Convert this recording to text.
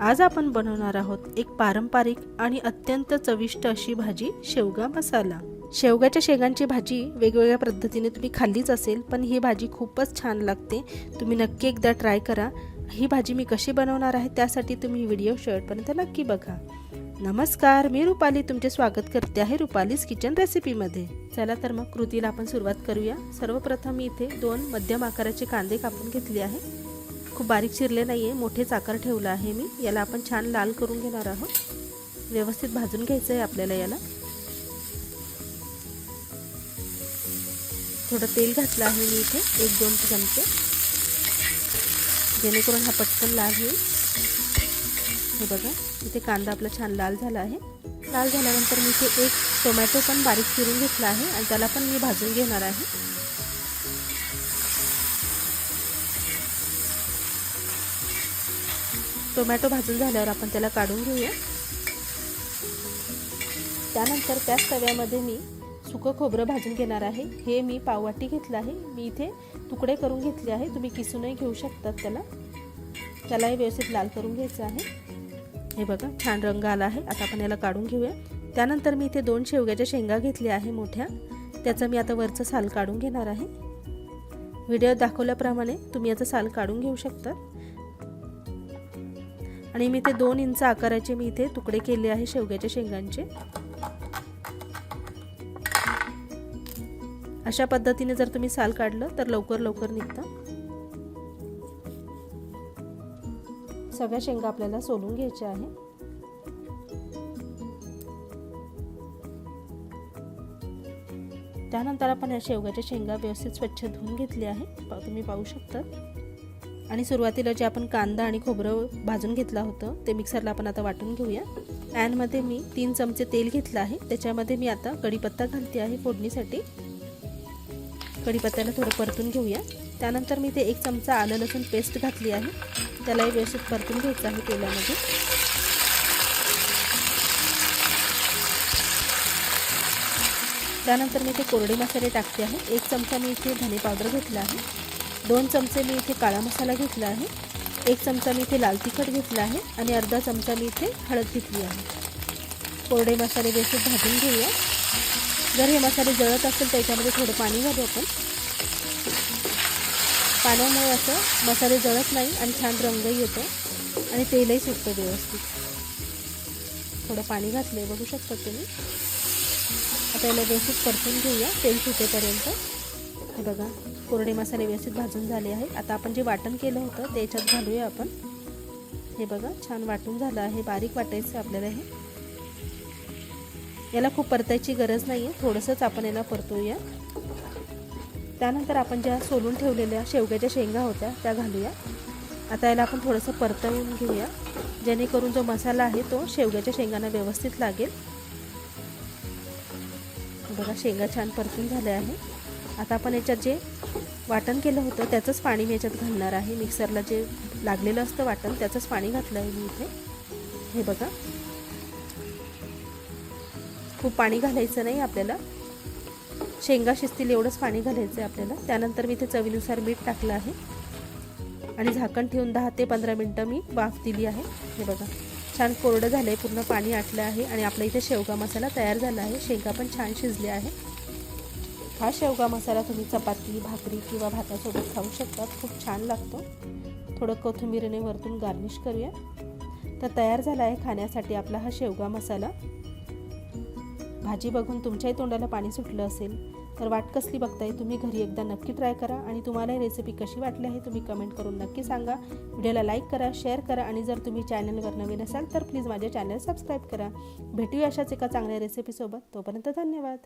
आज आपण बनवणार आहोत एक पारंपरिक आणि अत्यंत चविष्ट अशी भाजी शेवगा मसाला. शेवगाच्या शेंगांची भाजी वेगवेगळ्या पद्धतीने तुम्ही खाल्लीच असेल पण ही भाजी खूपच छान लागते. तुम्ही नक्की एकदा ट्राय करा. ही भाजी मी कशी बनवणार आहे त्यासाठी तुम्ही व्हिडिओ शेवटपर्यंत नक्की बघा. नमस्कार मी रुपाली तुमचे स्वागत करते आहे रुपालीज किचन रेसिपीमध्ये. चला तर मग कृतीला आपण सुरुवात करूया. सर्वप्रथम मी इथे दोन मध्यम आकाराचे कांदे कापून घेतले आहे. खूप बारीक चिरले नाही आहे मोठेच आकार ठेवला आहे मी. याला आपण छान लाल करून घेणार आहोत. व्यवस्थित भाजून घ्यायचं आहे आपल्याला याला. थोडं तेल घातलं आहे मी इथे. एक दोन चमचे. जेणेकरून हा पटकन लाल होईल. हे बघा इथे कांदा आपला छान लाल झाला आहे. लाल झाल्यानंतर मी इथे एक टोमॅटो पण बारीक चिरून घेतला आहे आणि त्याला पण मी भाजून घेणार आहे. टोमॅटो भाजून झाल्यावर आपण त्याला काढून घेऊया. त्यानंतर त्याच तव्यामध्ये मी सुकं खोबरं भाजून घेणार आहे. हे मी पाववाटी घेतलं आहे. मी इथे तुकडे करून घेतले आहे. तुम्ही किसूनही घेऊ शकतात त्याला. त्यालाही व्यवस्थित लाल करून घ्यायचं आहे. हे बघा छान रंग आला आहे. आता आपण याला काढून घेऊया. त्यानंतर मी इथे दोन शेवग्याच्या शेंगा घेतल्या आहे मोठ्या. त्याचं मी आता वरचं साल काढून घेणार आहे. व्हिडिओ दाखवल्याप्रमाणे तुम्ही याचं साल काढून घेऊ शकता. आणि मी ते दोन इंच आकाराचे मी इथे तुकडे केले आहे शेवग्याच्या शेंगांचे. अशा पद्धतीने जर तुम्ही साल काढलं तर लवकर लवकर निघतं. सगळ्या शेंगा आपल्याला सोलून घ्यायच्या आहे. त्यानंतर आपण या शेवग्याच्या शेंगा व्यवस्थित स्वच्छ धुवून घेतली आहे तुम्ही पाहू शकता आणि सुरुवातीला जे आपण कांदा आणि खोबरं भाजून घेतलं होतं ते मिक्सरला आपण आता वाटून घेऊया. पॅनमध्ये मी तीन चमचे तेल घेतलं आहे. त्याच्यामध्ये मी आता कढीपत्ता घालते आहे फोडणीसाठी. कढीपत्त्याला थोडं परतून घेऊया. त्यानंतर मी ते एक चमचा आलं लसूण पेस्ट घातली आहे. त्यालाही व्यवस्थित परतून घ्यायचं आहे तेलामध्ये. त्यानंतर मी ते कोरडे मसाले टाकते आहे. एक चमचा मी इथे धने पावडर घेतला आहे. दोन चमचे मी इथे काळा मसाला घेतला आहे. एक चमचा मी इथे लाल तिखट घेतला आहे आणि अर्धा चमचा मी इथे हळद घेतली आहे. कोरडे मसाले व्यवस्थित भाजून घेऊया. जर हे मसाले जळत असेल तर याच्यामध्ये थोडं पाणी घालू आपण. पाण्यामुळे असं मसाले जळत नाही आणि छान रंगही येतो आणि तेलही सुटतं व्यवस्थित. थोडं पाणी घातलं आहे बघू शकता तुम्ही. आता याला व्यवस्थित परतून घेऊया तेल सुटेपर्यंत. हे बघा कोरडे मसाले व्यवस्थित भाजून झाले आहे आता आपण जे वाटण केलं होतं ते याच्यात घालूया आपण. हे बघा छान वाटून झालं आहे. बारीक वाटायचं आपल्याला हे. याला खूप परतायची गरज नाही आहे थोडंसंच आपण याला परतूया. त्यानंतर आपण ज्या सोलून ठेवलेल्या शेवग्याच्या शेंगा होत्या त्या घालूया. आता याला आपण थोडंसं परतवून घेऊया. जेणेकरून जो मसाला आहे तो शेवग्याच्या शेंगांना व्यवस्थित लागेल. बघा शेंगा छान परतून झाल्या आहे आता आपण याच्यात जे वाटण केलं होतं त्याचंच पाणी मी याच्यात घालणार आहे. मिक्सरला जे लागलेलं असतं वाटण त्याचंच पाणी घातलं आहे मी इथे. हे बघा. खूप पाणी घालायचं नाही आपल्याला. शेंगा शिजतील एवढंच पाणी घालायचं आहे आपल्याला. त्यानंतर मी इथे चवीनुसार मीठ टाकलं आहे. आणि झाकण ठेवून दहा ते पंधरा मिनटं मी वाफ दिली आहे. हे बघा. छान कोरडं झालं आहे पूर्ण पाणी आटलं आहे. आणि आपल्या इथे शेवगा मसाला तयार झाला आहे. शेंगा पण छान शिजले आहे हा शेवगा मसाला तुम्ही चपाती भाकरी किंवा भातासोबत खाऊ शकता खूप छान लागतो. थोडं कोथिंबीरीने वरतून गार्निश करूया. तर तयार झाला आहे खाण्यासाठी आपला हा शेवगा मसाला. भाजी बघून तुमच्याही तोंडाला पाणी सुटलं असेल तर वाट कसली बघताय तुम्ही घरी एकदा नक्की ट्राय करा आणि तुम्हाला ही रेसिपी कशी वाटली आहे तुम्ही कमेंट करून नक्की सांगा. व्हिडिओला लाईक करा शेअर करा आणि जर तुम्ही चॅनलवर नवीन असाल तर प्लीज माझ्या चॅनल सबस्क्राईब करा. भेटूया अशाच एका चांगल्या रेसिपीसोबत तोपर्यंत धन्यवाद.